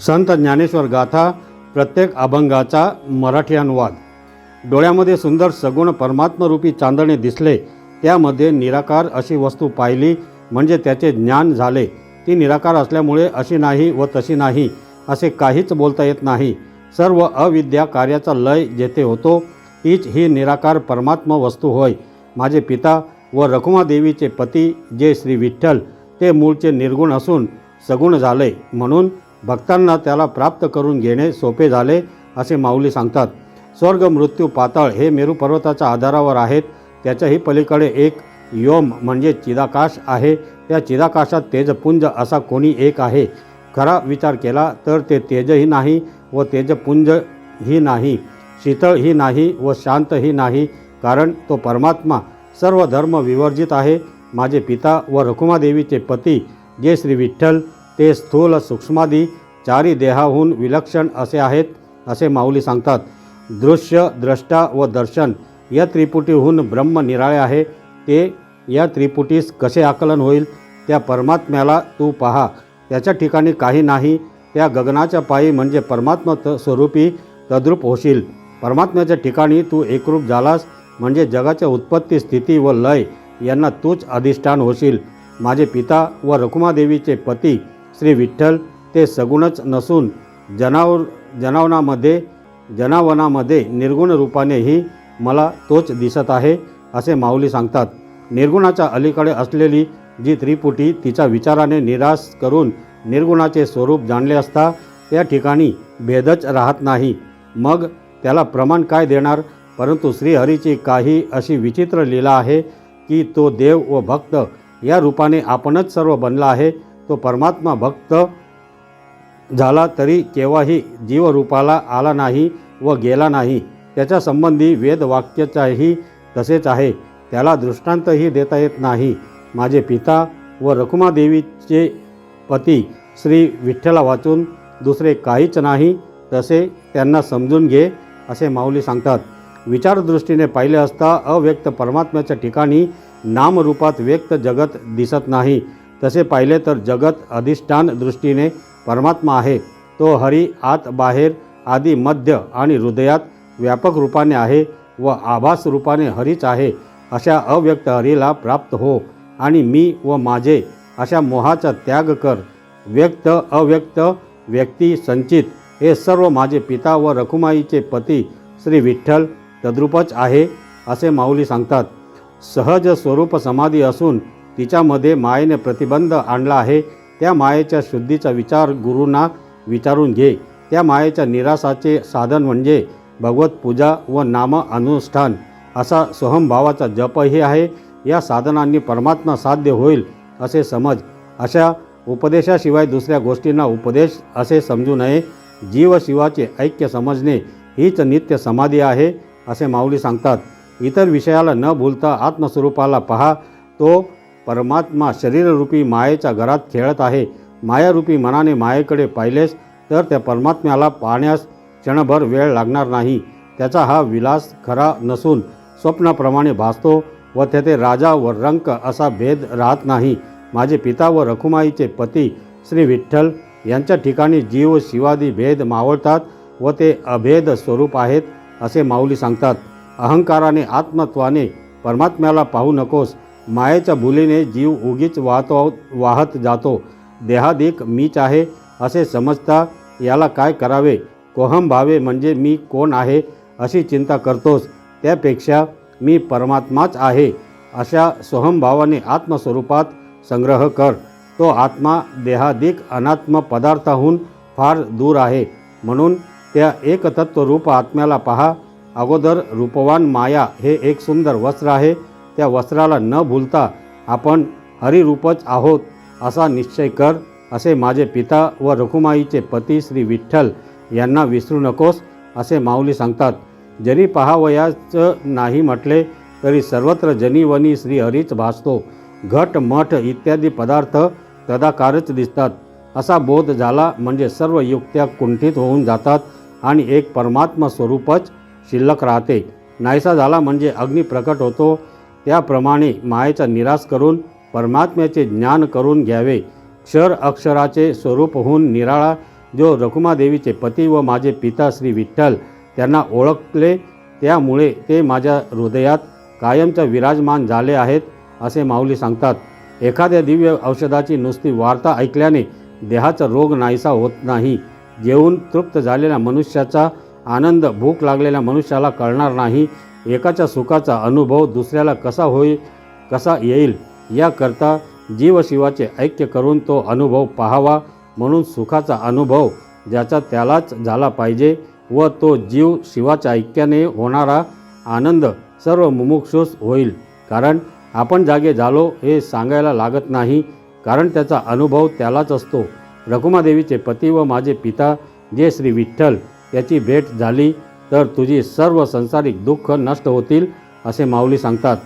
संत ज्ञानेश्वर गाथा प्रत्येक अभंगाचा मराठी अनुवाद डोळ्यामध्ये सुंदर सगुण परमात्मरूपी चांदणे दिसले त्यामध्ये निराकार अशी वस्तू पाहिली म्हणजे त्याचे ज्ञान झाले. ती निराकार असल्यामुळे अशी नाही व तशी नाही असे काहीच बोलता येत नाही. सर्व अविद्या कार्याचा लय जेथे होतो तीच ही निराकार परमात्म वस्तू होय. माझे पिता व रखुमादेवीचे पती जे श्री विठ्ठल ते मूळचे निर्गुण असून सगुण झाले म्हणून भक्तांना त्याला प्राप्त करून घेणे सोपे झाले असे माऊली सांगतात. स्वर्ग मृत्यू पाताळ हे मेरू पर्वताच्या आधारावर आहेत. त्याच्याही पलीकडे एक योम म्हणजे चिदाकाश आहे. त्या चिदाकाशात तेजपुंज असा कोणी एक आहे. खरा विचार केला तर ते तेजही नाही व तेजपुंज ही नाही. शीतळही नाही व शांतही नाही कारण तो परमात्मा सर्व धर्म विवर्जित आहे. माझे पिता व रखुमादेवीचे पती जे श्री विठ्ठल ते स्थूल सूक्ष्मादी चारी देहाहून विलक्षण असे आहेत असे माऊली सांगतात. दृश्य द्रष्टा व दर्शन या त्रिपुटीहून ब्रह्म निराळे आहे. ते या त्रिपुटीस कसे आकलन होईल? त्या परमात्म्याला तू पहा. त्याच्या ठिकाणी काही नाही. त्या गगनाच्या पायी म्हणजे परमात्मा त स्वरूपी तद्रूप होशील. परमात्म्याच्या ठिकाणी तू एकरूप झालास म्हणजे जगाच्या उत्पत्ती स्थिती व लय यांना तूच अधिष्ठान होशील. माझे पिता व रखुमादेवीचे पती श्री विठ्ठल ते सगुणच नसून जनावर जनावनामध्ये जनावनामध्ये निर्गुण रूपानेही मला तोच दिसत आहे असे माऊली सांगतात. निर्गुणाच्या अलीकडे असलेली जी त्रिपुटी तिच्या विचाराने निराश करून निर्गुणाचे स्वरूप जाणले असता त्या ठिकाणी भेदच राहत नाही. मग त्याला प्रमाण काय देणार? परंतु श्रीहरीची काही अशी विचित्र लीला आहे की तो देव व भक्त या रूपाने आपणच सर्व बनला आहे तो परमात्मा भक्त झाला तरी केव्हाही जीवरूपाला आला नाही व गेला नाही. त्याच्या संबंधी वेदवाक्याचाही तसेच आहे. त्याला दृष्टांतही देता येत नाही. माझे पिता व रखुमादेवीचे पती श्री विठ्ठला वाचून दुसरे काहीच नाही तसे त्यांना समजून घे असे माऊली सांगतात. विचारदृष्टीने पाहिले असता अव्यक्त परमात्म्याच्या ठिकाणी नामरूपात व्यक्त जगत दिसत नाही. तसे पाहिले तर जगत अधिष्ठान दृष्टीने परमात्मा आहे. तो हरी आत बाहेर आदी मध्य आणि हृदयात व्यापक रूपाने आहे व आभास रूपाने हरीच आहे. अशा अव्यक्त हरीला प्राप्त हो आणि मी व माझे अशा मोहाचा त्याग कर. व्यक्त अव्यक्त व्यक्ती संचित हे सर्व माझे पिता व रखुमाईचे पती श्री विठ्ठल तद्रूपच आहे असे माऊली सांगतात. सहज स्वरूप समाधी असून तिच्यामध्ये मायेने प्रतिबंध आणला आहे. त्या मायेच्या शुद्धीचा विचार गुरूंना विचारून घे. त्या मायेच्या निरासाचे साधन म्हणजे भगवत पूजा व नाम अनुष्ठान. असा सोहमभावाचा जपही आहे. या साधनांनी परमात्मा साध्य होईल असे समज. अशा उपदेशाशिवाय दुसऱ्या गोष्टींना उपदेश असे समजू नये. जीव शिवाचे ऐक्य समजणे हीच नित्य समाधी आहे असे माऊली सांगतात. इतर विषयाला न भूलता आत्मस्वरूपाला पहा. तो परमात्मा शरीररूपी मायेच्या घरात खेळत आहे. मायारूपी मनाने मायेकडे पाहिलेस तर त्या परमात्म्याला पाहण्यास क्षणभर वेळ लागणार नाही. त्याचा हा विलास खरा नसून स्वप्नाप्रमाणे भासतो व तेथे राजा व रंक असा भेद राहत नाही. माझे पिता व रखुमाईचे पती श्री विठ्ठल यांच्या ठिकाणी जीव शिवादी भेद मावळतात व ते अभेद स्वरूप आहेत असे माऊली सांगतात. अहंकाराने आत्मत्वाने परमात्म्याला पाहू नकोस. मायेच्या भुलीने जीव उगीच वाहतो वाहत जातो. देहादिक मीच आहे असे समजता याला काय करावे? कोहम भावे म्हणजे मी कोण आहे अशी चिंता करतोस. त्यापेक्षा मी परमात्माच आहे. अशा सोहमभावाने आत्मस्वरूपात संग्रह कर. तो आत्मा देहादिक अनात्म पदार्थाहून फार दूर आहे. म्हणून त्या एकतत्वरूप आत्म्याला पहा. अगोदर रूपवान माया हे एक सुंदर वस्त्र आहे. त्या वस्त्राला न भूलता आपण हरिरूपच आहोत असा निश्चय कर असे माझे पिता व रखुमाईचे पती श्री विठ्ठल यांना विसरू नकोस असे माऊली सांगतात. जरी पहावयाचं नाही म्हटले तरी सर्वत्र जनीवनी श्रीहरीच भासतो. घट मठ इत्यादी पदार्थ तदाकारच दिसतात. असा बोध झाला म्हणजे सर्व युक्त्या कुंठित होऊन जातात आणि एक परमात्मा स्वरूपच शिल्लक राहते. नाहीसा झाला म्हणजे अग्नी प्रकट होतो त्याप्रमाणे मायेचा निराश करून परमात्म्याचे ज्ञान करून घ्यावे. क्षर अक्षराचे स्वरूप होऊन निराळा जो रखुमादेवीचे पती व माझे पिता श्री विठ्ठल त्यांना ओळखले त्यामुळे ते माझ्या हृदयात कायमच्या विराजमान झाले आहेत असे माऊली सांगतात. एखाद्या दिव्य औषधाची नुसती वार्ता ऐकल्याने देहाचा रोग नाहीसा होत नाही. जेवून तृप्त झालेल्या मनुष्याचा आनंद भूक लागलेल्या मनुष्याला कळणार नाही. एकाच्या सुखाचा अनुभव दुसऱ्याला कसा होईल कसा येईल याकरता जीवशिवाचे ऐक्य करून तो अनुभव पाहावा म्हणून सुखाचा अनुभव ज्याचा त्यालाच झाला पाहिजे व तो जीव शिवाच्या ऐक्याने होणारा आनंद सर्व मुमुक्षूस होईल. कारण आपण जागे झालो हे सांगायला लागत नाही कारण त्याचा अनुभव त्यालाच असतो. रघुमादेवीचे पती व माझे पिता जे श्री विठ्ठल याची भेट झाली तर तुझी सर्व संसारिक दुःख नष्ट होतील असे माऊली सांगतात.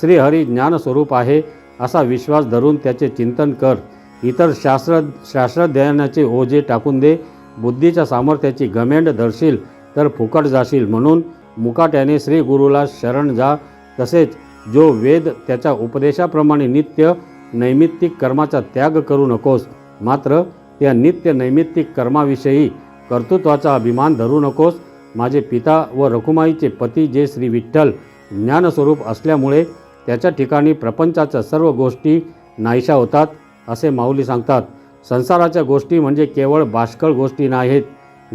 श्रीहरी ज्ञानस्वरूप आहे असा विश्वास धरून त्याचे चिंतन कर. इतर शास्त्र शास्त्राध्ययनाचे ओझे टाकून दे. बुद्धीच्या सामर्थ्याची गमेंड धरशील तर फुकट जाशील म्हणून मुकाट्याने श्री गुरुला शरण जा. तसेच जो वेद त्याच्या उपदेशाप्रमाणे नित्य नैमित्तिक कर्माचा त्याग करू नकोस मात्र त्या नित्य नैमित्तिक कर्माविषयी कर्तृत्वाचा अभिमान धरू नकोस माझे पिता व रखुमाईचे पती जे श्री विठ्ठल ज्ञानस्वरूप असल्यामुळे त्याच्या ठिकाणी प्रपंचाच्या सर्व गोष्टी नाहीशा होतात असे माऊली सांगतात. संसाराच्या गोष्टी म्हणजे केवळ बाष्कळ गोष्टी नाहीत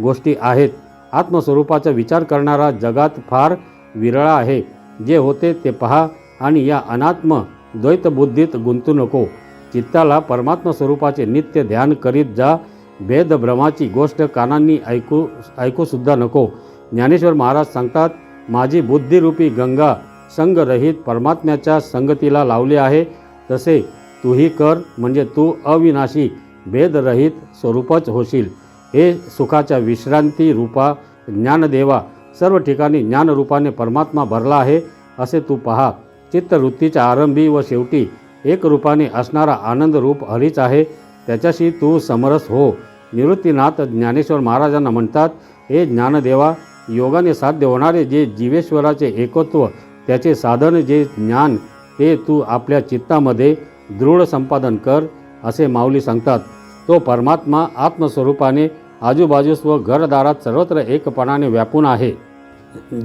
गोष्टी आहेत. आत्मस्वरूपाचा विचार करणारा जगात फार विरळा आहे. जे होते ते पहा आणि या अनात्म द्वैतबुद्धीत गुंतू नको. चित्ताला परमात्म स्वरूपाचे नित्य ध्यान करीत जा. भेदभ्रमाची गोष्ट कानांनी ऐकू ऐकूसुद्धा नको. ज्ञानेश्वर महाराज सांगतात माझी बुद्धिरूपी गंगा संगरहित परमात्म्याच्या संगतीला लावली आहे. तसे तूही कर म्हणजे तू अविनाशी भेदरहित स्वरूपच होशील. हे सुखाच्या विश्रांती रूपा ज्ञानदेवा सर्व ठिकाणी ज्ञानरूपाने परमात्मा भरला आहे. असे तू पहा चित्तवृत्तीच्या आरंभी व शेवटी एक रूपाने असणारा आनंद रूप हरीच आहे. त्याच्याशी तू समरस हो. निवृत्तीनाथ ज्ञानेश्वर महाराजांना म्हणतात हे ज्ञानदेवा योगाने साध्य होणारे जे जीवेश्वराचे एकत्व त्याचे साधन जे ज्ञान ते तू आपल्या चित्तामध्ये दृढ संपादन कर असे माऊली सांगतात. तो परमात्मा आत्मस्वरूपाने आजूबाजूस व घरदारात सर्वत्र एकपणाने व्यापून आहे.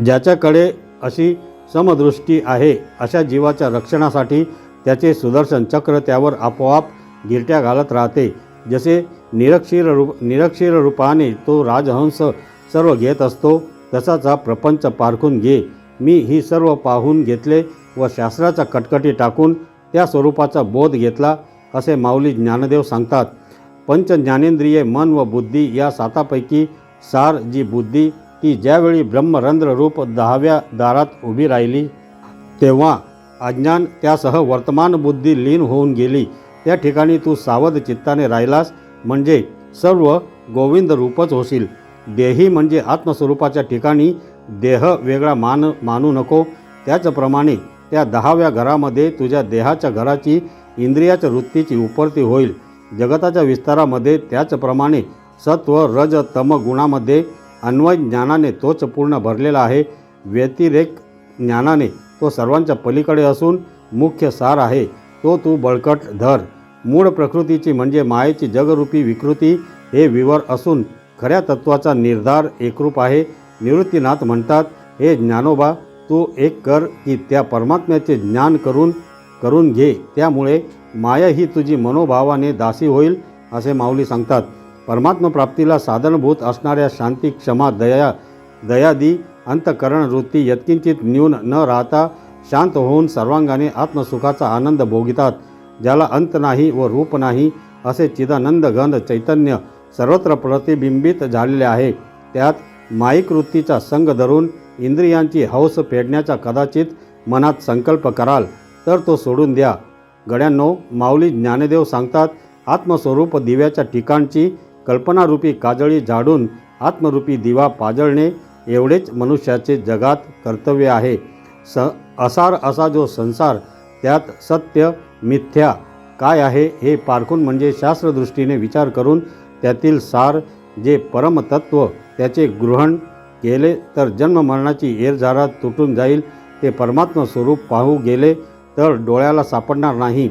ज्याच्याकडे अशी समदृष्टी आहे अशा जीवाच्या रक्षणासाठी त्याचे सुदर्शन चक्र त्यावर आपोआप गिरट्या घालत राहते. जसे निरक्षीर रूप निरक्षीर रूपाने तो राजहंस सर्व घेत असतो तसाच हा प्रपंच पारखून घे. मी ही सर्व पाहून घेतले व शास्त्राचा कटकटी टाकून त्या स्वरूपाचा बोध घेतला असे माऊली ज्ञानदेव सांगतात. पंच ज्ञानेंद्रिये मन व बुद्धी या सातापैकी सार जी बुद्धी ती ज्यावेळी ब्रह्मरंध्र रूप दहाव्या दारात उभी राहिली तेव्हा अज्ञान त्यासह वर्तमान बुद्धी लीन होऊन गेली. त्या ठिकाणी तू सावध चित्ताने राहिलास म्हणजे सर्व गोविंद रूपच होशील. देही म्हणजे आत्मस्वरूपाच्या ठिकाणी देह वेगळा मान मानू नको. त्याचप्रमाणे त्या दहाव्या घरामध्ये तुझ्या देहाच्या घराची इंद्रियाच्या वृत्तीची उपरती होईल. जगताच्या विस्तारामध्ये त्याचप्रमाणे सत्व रज तम गुणामध्ये अन्वय ज्ञानाने तोच पूर्ण भरलेला आहे. व्यतिरेक ज्ञानाने तो सर्वांच्या पलीकडे असून मुख्य सार आहे. तो तू बळकट धर. मूळ प्रकृतीची म्हणजे मायेची जगरूपी विकृती हे विवर असून खऱ्या तत्वाचा निर्धार एकरूप आहे. निवृत्तीनाथ म्हणतात हे ज्ञानोबा तू एक कर की त्या परमात्म्याचे ज्ञान करून करून घे. त्यामुळे माया ही तुझी मनोभावाने दासी होईल असे माऊली सांगतात. परमात्मप्राप्तीला साधनभूत असणाऱ्या शांती क्षमा दया दयादी अंतकरण वृत्ती यत्किंचित न्यून न राहता शांत होऊन सर्वांगाने आत्मसुखाचा आनंद भोगितात ज्याला अंत नाही व रूप नाही असे चिदानंद गंध चैतन्य सर्वत्र प्रतिबिंबित झालेले आहे. त्यात माईक वृत्तीचा संग धरून इंद्रियांची हौस फेडण्याचा कदाचित मनात संकल्प कराल तर तो सोडून द्या. गड्यांनो माऊली ज्ञानदेव सांगतात आत्मस्वरूप दिव्याच्या ठिकाणची कल्पनारूपी काजळी झाडून आत्मरूपी दिवा पाजळणे एवढेच मनुष्याचे जगात कर्तव्य आहे. स असार असा जो संसार त्यात सत्य मिथ्या काय आहे हे पारखून म्हणजे शास्त्रदृष्टीने विचार करून त्यातील सार जे परमतत्व त्याचे ग्रहण केले तर जन्ममरणाची एरझारा तुटून जाईल ते परमात्म स्वरूप पाहू गेले तर डोळ्याला सापडणार नाही.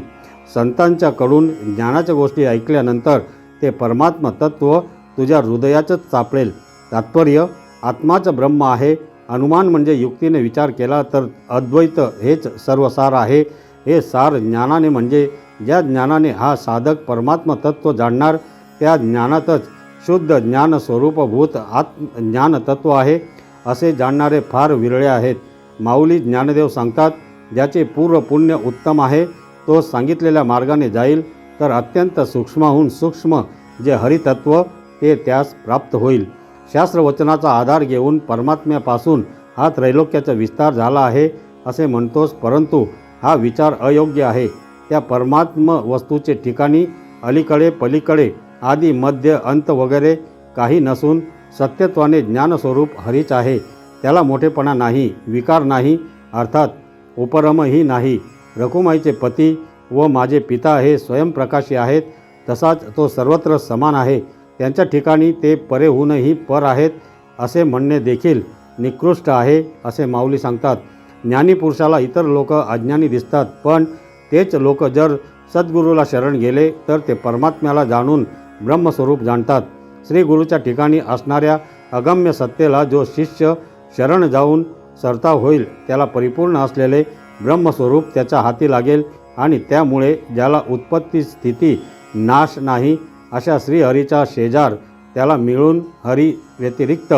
संतांच्याकडून ज्ञानाच्या गोष्टी ऐकल्यानंतर ते परमात्म तत्व तुझ्या हृदयाचंच सापडेल. तात्पर्य आत्माचं ब्रह्म आहे. अनुमान म्हणजे युक्तीने विचार केला तर अद्वैत हेच सर्व सार आहे. हे सार ज्ञानाने म्हणजे ज्या ज्ञानाने हा साधक परमात्म तत्व जाणणार त्या ज्ञानातच शुद्ध ज्ञान स्वरूपभूत आत्म ज्ञान आहे असे जाणणारे फार विरळे आहेत. माऊली ज्ञानदेव सांगतात ज्याचे पूर्व पुण्य उत्तम आहे तो सांगितलेल्या मार्गाने जाईल तर अत्यंत सूक्ष्माहून सूक्ष्म जे हरितत्व ते त्यास प्राप्त होईल. शास्त्रवचनाचा आधार घेऊन परमात्म्यापासून हा त्रैलोक्याचा विस्तार झाला आहे असे म्हणतोस परंतु हा विचार अयोग्य आहे. त्या परमात्म वस्तूचे ठिकाणी अलीकडे पलीकडे आदी मध्य अंत वगैरे काही नसून सत्यत्वाने ज्ञानस्वरूप हरीच आहे. त्याला मोठेपणा नाही विकार नाही अर्थात उपरमही नाही. रखुमाईचे पती व माझे पिता हे स्वयंप्रकाशी आहेत तसाच तो सर्वत्र समान आहे. त्यांच्या ठिकाणी ते परे होऊनही पर आहेत असे म्हणणे देखील निकृष्ट आहे असे माऊली सांगतात. ज्ञानी पुरुषाला इतर लोक अज्ञानी दिसतात पण तेच लोक जर सद्गुरूला शरण गेले तर ते परमात्म्याला जाणून ब्रह्मस्वरूप जाणतात. श्री गुरुच्या ठिकाणी असणाऱ्या अगम्य सत्तेला जो शिष्य शरण जाऊन सरता होईल त्याला परिपूर्ण असलेले ब्रह्मस्वरूप त्याच्या हाती लागेल आणि त्यामुळे ज्याला उत्पत्ती स्थिती नाश नाही अशा श्रीहरीचा शेजार त्याला मिळून हरी व्यतिरिक्त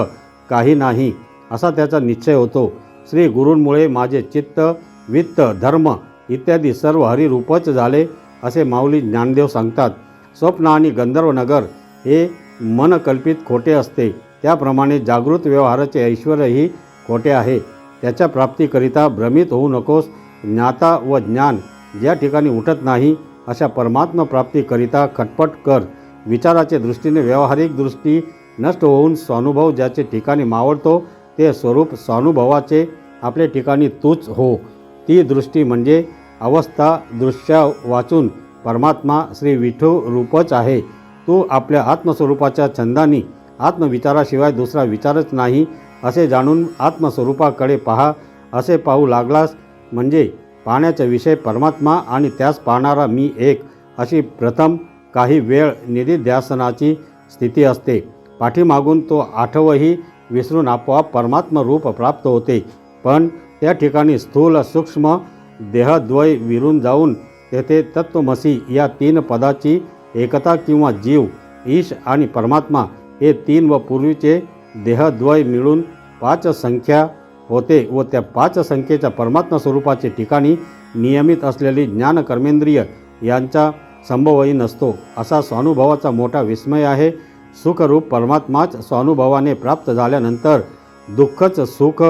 काही नाही असा त्याचा निश्चय होतो. श्री गुरूंमुळे माझे चित्त वित्त धर्म इत्यादी सर्व हरिरूपच झाले असे माऊली ज्ञानदेव सांगतात. स्वप्न आणि गंधर्वनगर हे मनकल्पित खोटे असते. त्याप्रमाणे जागृत व्यवहाराचे ऐश्वर्यही खोटे आहे. त्याच्या प्राप्तीकरिता भ्रमित होऊ नकोस. ज्ञाता व ज्ञान ज्या ठिकाणी उठत नाही अशा परमात्म प्राप्तीकरिता खटपट कर. विचाराच्या दृष्टीने व्यावहारिक दृष्टी नष्ट होऊन स्वानुभव ज्याचे ठिकाणी मावळतो ते स्वरूप स्वानुभवाचे आपल्या ठिकाणी तूच हो. ती दृष्टी म्हणजे अवस्था दृश्य वाचून परमात्मा श्री विठू रूपच आहे. तो आपल्या आत्मस्वरूपाच्या छंदानी आत्मविचाराशिवाय दुसरा विचारच नाही असे जाणून आत्मस्वरूपाकडे पहा असे पाहू लागलास म्हणजे पाहण्याचा विषय परमात्मा आणि त्यास पाहणारा मी एक अशी प्रथम काही वेळ निधिध्यासनाची स्थिती असते. पाठीमागून तो आठवही विसरून आपोआप परमात्म रूप प्राप्त होते. पण त्या ठिकाणी स्थूल सूक्ष्म देहद्वय विरून जाऊन तेथे तत्वमसी या तीन पदाची एकता किंवा जीव ईश आणि परमात्मा हे तीन व पूर्वीचे देहद्वय मिळून पाच संख्या होते व त्या पाच संख्येच्या परमात्मा स्वरूपाचे ठिकाणी नियमित असलेली ज्ञान कर्मेंद्रिय यांचा संभवही नसतो. असा स्वानुभवाचा मोठा विस्मय आहे. सुखरूप परमात्माच स्वानुभवाने प्राप्त झाल्यानंतर दुःखच सुख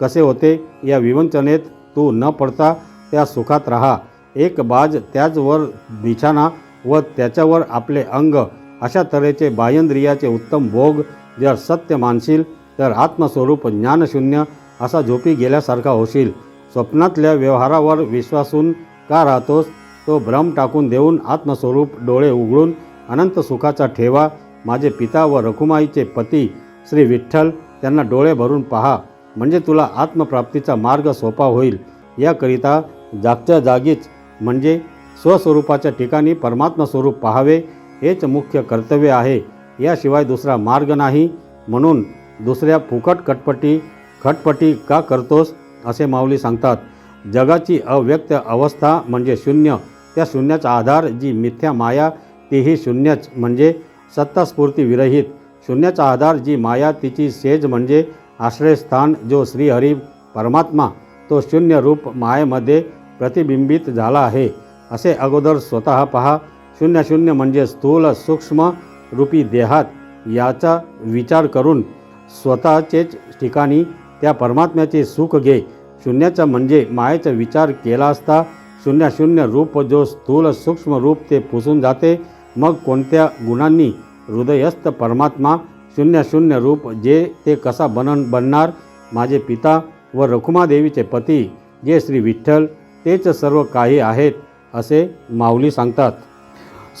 कसे होते या विवंचनेत तू न पडता त्या सुखात राहा. एक बाज त्याचवर बिछाना व त्याच्यावर आपले अंग. अशा तऱ्हेचे बायंद्रियाचे उत्तम भोग जर सत्य मानशील तर आत्मस्वरूप ज्ञानशून्य असा झोपी गेल्यासारखा होशील. स्वप्नातल्या व्यवहारावर विश्वासून का राहतोस? तो भ्रम टाकून देऊन आत्मस्वरूप डोळे उघडून अनंत सुखाचा ठेवा. माझे पिता व रखुमाईचे पती श्री विठ्ठल त्यांना डोळे भरून पहा. म्हणजे तुला आत्मप्राप्तीचा मार्ग सोपा होईल. याकरिता जागच्या जागीच म्हणजे स्वस्वरूपाच्या ठिकाणी परमात्मा स्वरूप पाहावे हेच मुख्य कर्तव्य आहे. याशिवाय दुसरा मार्ग नाही. म्हणून दुसऱ्या फुकट कटपटी खटपटी का करतोस? असे माऊली सांगतात. जगाची अव्यक्त अवस्था म्हणजे शून्य. त्या शून्याचा आधार जी मिथ्या माया तीही शून्यच म्हणजे सत्तास्फूर्ती विरहित. शून्याचा आधार जी माया तिची सेज म्हणजे आश्रयस्थान जो श्रीहरी परमात्मा तो शून्य रूप मायेमध्ये प्रतिबिंबित झाला आहे. असे अगोदर स्वतः पहा. शून्य शून्य म्हणजे स्थूल सूक्ष्म रूपी देहात याचा विचार करून स्वतःचेच ठिकाणी त्या परमात्म्याचे सुख घे. शून्याचा म्हणजे मायेचा विचार केला असता शून्य शून्य रूप जो स्थूल सूक्ष्म रूप ते पुसून जाते मग कोणत्या गुणांनी हृदयस्थ परमात्मा शून्य शून्य रूप जे ते कसा बनन बनणार? माझे पिता व रखुमादेवीचे पती जे श्री विठ्ठल तेच सर्व काही आहेत असे माऊली सांगतात.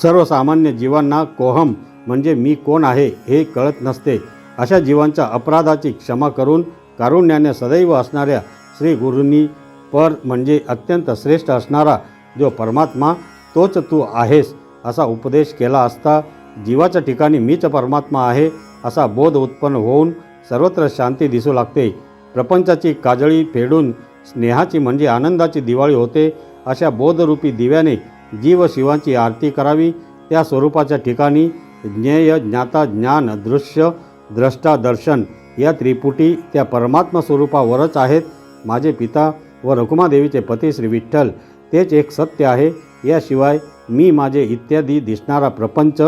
सर्वसामान्य जीवांना कोहम म्हणजे मी कोण आहे हे कळत नसते. अशा जीवांच्या अपराधाची क्षमा करून कारुण्याने सदैव असणाऱ्या श्री गुरूंनी पर म्हणजे अत्यंत श्रेष्ठ असणारा जो परमात्मा तोच तू आहेस असा उपदेश केला असता जीवाच्या ठिकाणी मीच परमात्मा आहे असा बोध उत्पन्न होऊन सर्वत्र शांती दिसू लागते. प्रपंचाची काजळी फेडून स्नेहाची म्हणजे आनंदाची दिवाळी होते अशा बोधरूपी दिव्याने जीव शिवांची आरती करावी. त्या स्वरूपाच्या ठिकाणी ज्ञेय ज्ञाता ज्ञान दृश्य द्रष्टा दर्शन या त्रिपुटी त्या परमात्मा स्वरूपावरच आहेत. माझे पिता व रखुमादेवीचे पती श्री विठ्ठल तेच एक सत्य आहे. याशिवाय मी माझे इत्यादी दिसणारा प्रपंच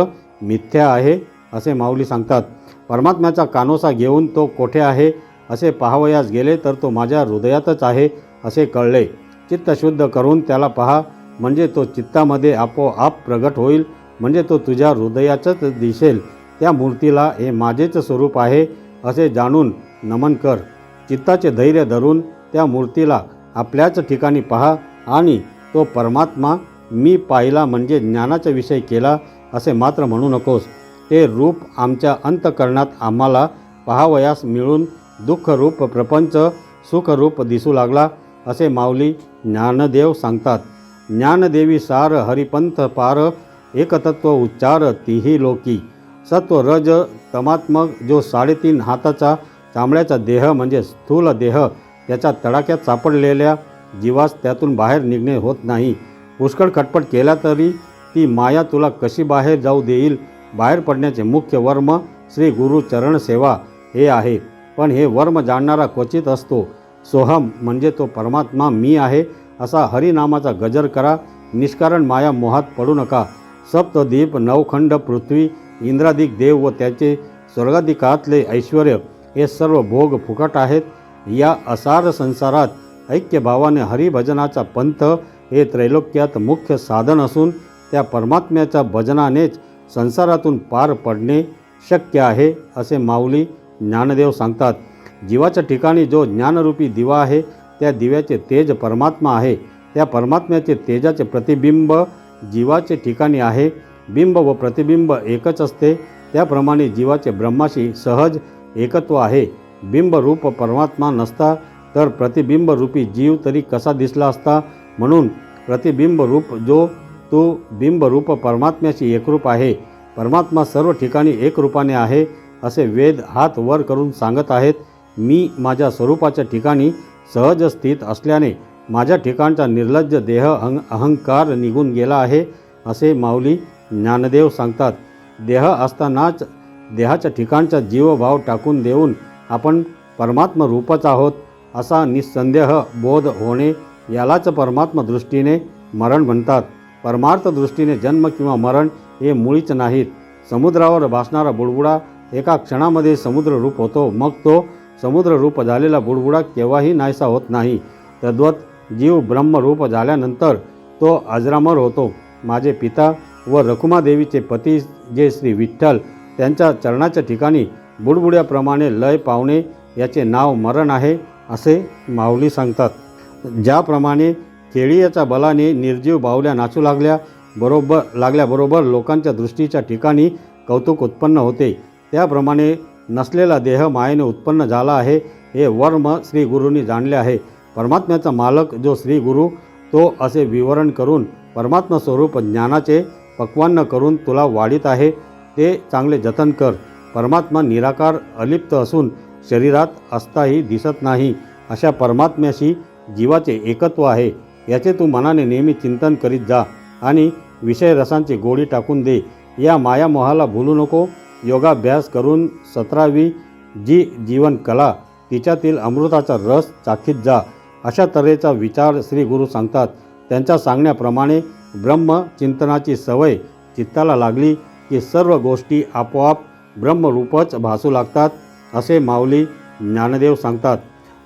मिथ्या आहे असे माऊली सांगतात. परमात्म्याचा कानोसा घेऊन तो कोठे आहे? असे पाहावयास गेले तर तो माझ्या हृदयातच आहे असे कळले. चित्त शुद्ध करून त्याला पहा म्हणजे तो चित्तामध्ये आपोआप प्रगट होईल म्हणजे तो तुझ्या हृदयाचंच दिसेल. त्या मूर्तीला हे माझेच स्वरूप आहे असे जाणून नमन कर. चित्ताचे धैर्य धरून त्या मूर्तीला आपल्याच ठिकाणी पहा आणि तो परमात्मा मी पाहिला म्हणजे ज्ञानाचा विषय केला असे मात्र म्हणू नकोस. ते रूप आमच्या अंतकरणात आम्हाला पाहावयास मिळून दुःखरूप प्रपंच सुखरूप दिसू लागला असे माऊली ज्ञानदेव सांगतात. ज्ञानदेवी सार हरिपंथ पार एकतत्व उच्चार तिही लोकी. सत्व रज तमात्मक जो साडेतीन हाताचा चामड्याचा देह म्हणजे स्थूल देह त्याच्या तडाक्यात सापडलेल्या जीवास त्यातून बाहेर निघणे होत नाही. पुष्कळ खटपट केला तरी ती माया तुला कशी बाहेर जाऊ देईल? बाहेर पडण्याचे मुख्य वर्म श्री गुरु चरण सेवा हे आहे. पण हे वर्म जाणणारा क्वचित असतो. सोहम म्हणजे तो परमात्मा मी आहे असा हरिनामाचा गजर करा. निष्कारण माया मोहात पडू नका. सप्तदीप नवखंड पृथ्वी इंद्रादिक देव व त्याचे स्वर्गाधिकातले ऐश्वर हे सर्व भोग फुकट आहेत. या असार संसारात ऐक्यभावाने हरिभजनाचा पंथ हे त्रैलोक्यात मुख्य साधन असून त्या परमात्म्याच्या भजनानेच संसारातून पार पडणे शक्य आहे असे माऊली ज्ञानदेव सांगतात जीवाच्या ठिकाणी जो ज्ञानरूपी दिवा आहे त्या दिव्याचे तेज परमात्मा आहे. त्या परमात्म्याचे तेजाचे प्रतिबिंब जीवाचे ठिकाणी आहे. बिंब व प्रतिबिंब एकच असते. त्याप्रमाणे जीवाचे ब्रह्माशी सहज एकत्व आहे. बिंबरूप परमात्मा नसता तर प्रतिबिंबरूपी जीव तरी कसा दिसला असता? म्हणून प्रतिबिंब रूप जो तो बिंबरूप परमात्म्याशी एकरूप आहे. परमात्मा सर्व ठिकाणी एकरूपाने आहे. असे वेद हात वर करून सांगत आहेत मी माझ्या स्वरूपाच्या ठिकाणी सहज स्थित असल्याने माझ्या ठिकाणचा निर्लज्ज देह अहं अहंकार निघून गेला आहे असे माऊली ज्ञानदेव सांगतात. देह असतानाच देहाच्या ठिकाणचा जीवभाव टाकून देऊन आपण परमात्म रूपच आहोत असा निस्संदेह बोध होणे यालाच परमात्म दृष्टीने मरण म्हणतात. परमार्थ दृष्टीने जन्म किंवा मरण हे मुळीच नाहीत. समुद्रावर भासणारा बुडबुडा एका क्षणामध्ये समुद्र रूप होतो. मग तो समुद्र रूप झालेला बुडबुडा केव्हाही नाहीसा होत नाही. तद्वत जीव ब्रह्मरूप झाल्यानंतर तो अजरामर होतो. माझे पिता व रखुमादेवीचे पती जे श्री विठ्ठल त्यांच्या चरणाच्या ठिकाणी बुडबुड्याप्रमाणे लय पावणे याचे नाव मरण आहे असे माऊली सांगतात. ज्याप्रमाणे केळीयाच्या बलाने निर्जीव बावल्या नाचू लागल्या बरोबर लागल्याबरोबर लोकांच्या दृष्टीच्या ठिकाणी कौतुक उत्पन्न होते. त्याप्रमाणे नसलेला देह मायेने उत्पन्न झाला आहे हे वर्म श्री गुरूंनी जाणले आहे. परमात्म्याचा मालक जो श्री गुरु तो असे विवरण करून परमात्मा स्वरूप ज्ञानाचे पक्वान्न करून तुला वाढीत आहे ते चांगले जतन कर. परमात्मा निराकार अलिप्त असून शरीरात असताही दिसत नाही अशा परमात्म्याशी जीवाचे एकत्व आहे याचे तू मनाने नेहमी चिंतन करीत जा आणि विषय रसांची गोडी टाकून दे. या मायामोहाला भूलू नको योगाभ्यास करून सतरावी जी जीवन कला तिच्यातील अमृताचा रस चाखीत जा अशा तऱ्हेचा विचार श्री गुरु सांगतात. त्यांच्या सांगण्याप्रमाणे ब्रह्मचिंतनाची सवय चित्ताला लागली की सर्व गोष्टी आपोआप ब्रह्मरूपच भासू लागतात असे माऊली ज्ञानदेव सांगतात.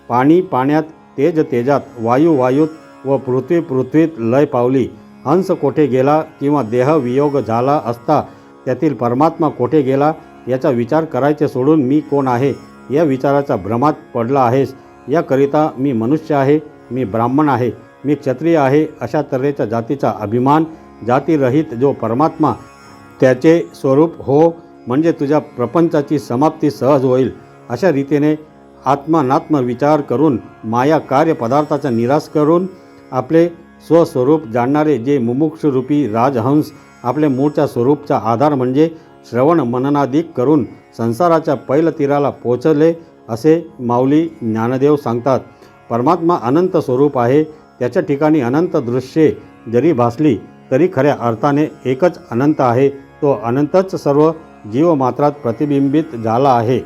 पाणी पाण्यात तेज तेजात वायू वायूत व पृथ्वी पृथ्वीत लय पावली. हंस कोठे गेला किंवा देह वियोग झाला असता त्यातील परमात्मा कोठे गेला याचा विचार करायचे सोडून मी कोण आहे? या विचाराचा भ्रमात पडला आहेस. याकरिता मी मनुष्य आहे मी ब्राह्मण आहे मी क्षत्रिय आहे अशा तऱ्हेच्या जातीचा अभिमान जातीरहित जो परमात्मा त्याचे स्वरूप हो म्हणजे तुझ्या प्रपंचाची समाप्ती सहज होईल. अशा रीतीने आत्मानात्म विचार करून माया कार्य पदार्थाचा निराश करून आपले स्वस्वरूप जाणणारे जे मुमुक्षरूपी राजहंस आपले मूळच्या स्वरूपचा आधार म्हणजे श्रवण मननादिक करून संसाराच्या पैलतीराला पोचले असे माऊली ज्ञानदेव सांगतात. परमात्मा अनंत स्वरूप आहे त्याच्या ठिकाणी अनंत दृश्ये जरी भासली तरी खऱ्या अर्थाने एकच अनंत आहे. तो अनंतच सर्व जीवमात्रात प्रतिबिंबित झाला आहे.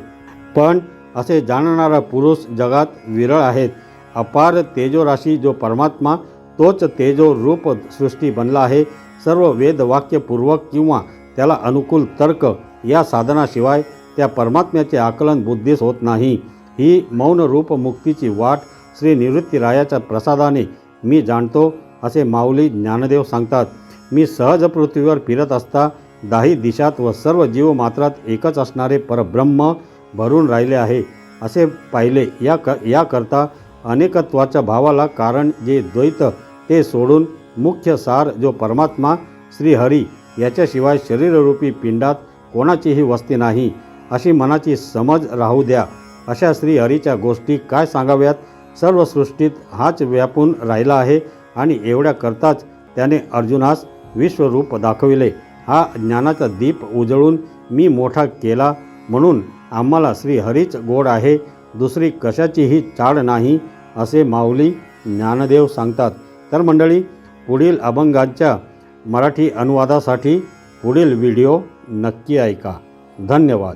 पण असे जाणणारा पुरुष जगात विरळ आहेत. अपार तेजोराशी जो परमात्मा तोच तेजो रूप सृष्टी बनला आहे. सर्व वेदवाक्यपूर्वक किंवा त्याला अनुकूल तर्क या साधनाशिवाय त्या परमात्म्याचे आकलन बुद्धीस होत नाही. ही मौन रूप मुक्तीची वाट श्री निवृत्तीरायाच्या प्रसादाने मी जाणतो असे माऊली ज्ञानदेव सांगतात. मी सहज पृथ्वीवर फिरत असता दाही दिशात व सर्व जीव मात्रात एकच असणारे परब्रह्म भरून राहिले आहे असे पाहिले. या क याकरता अनेकत्वाच्या भावाला कारण जे द्वैत ते सोडून मुख्य सार जो परमात्मा श्रीहरी याच्याशिवाय शरीररूपी पिंडात कोणाचीही वस्ती नाही अशी मनाची समज राहू द्या. अशा श्रीहरीच्या गोष्टी काय सांगाव्यात? सर्व सृष्टीत हाच व्यापून राहिला आहे आणि एवढ्या करताच त्याने अर्जुनास विश्वरूप दाखविले. हा ज्ञानाचा दीप उजळून मी मोठा केला म्हणून आम्हाला श्रीहरीच गोड आहे दुसरी कशाचीही चाड नाही असे माऊली ज्ञानदेव सांगतात. तर मंडळी पुढील अभंगांच्या मराठी अनुवादासाठी पुढील व्हिडिओ नक्की ऐका. धन्यवाद.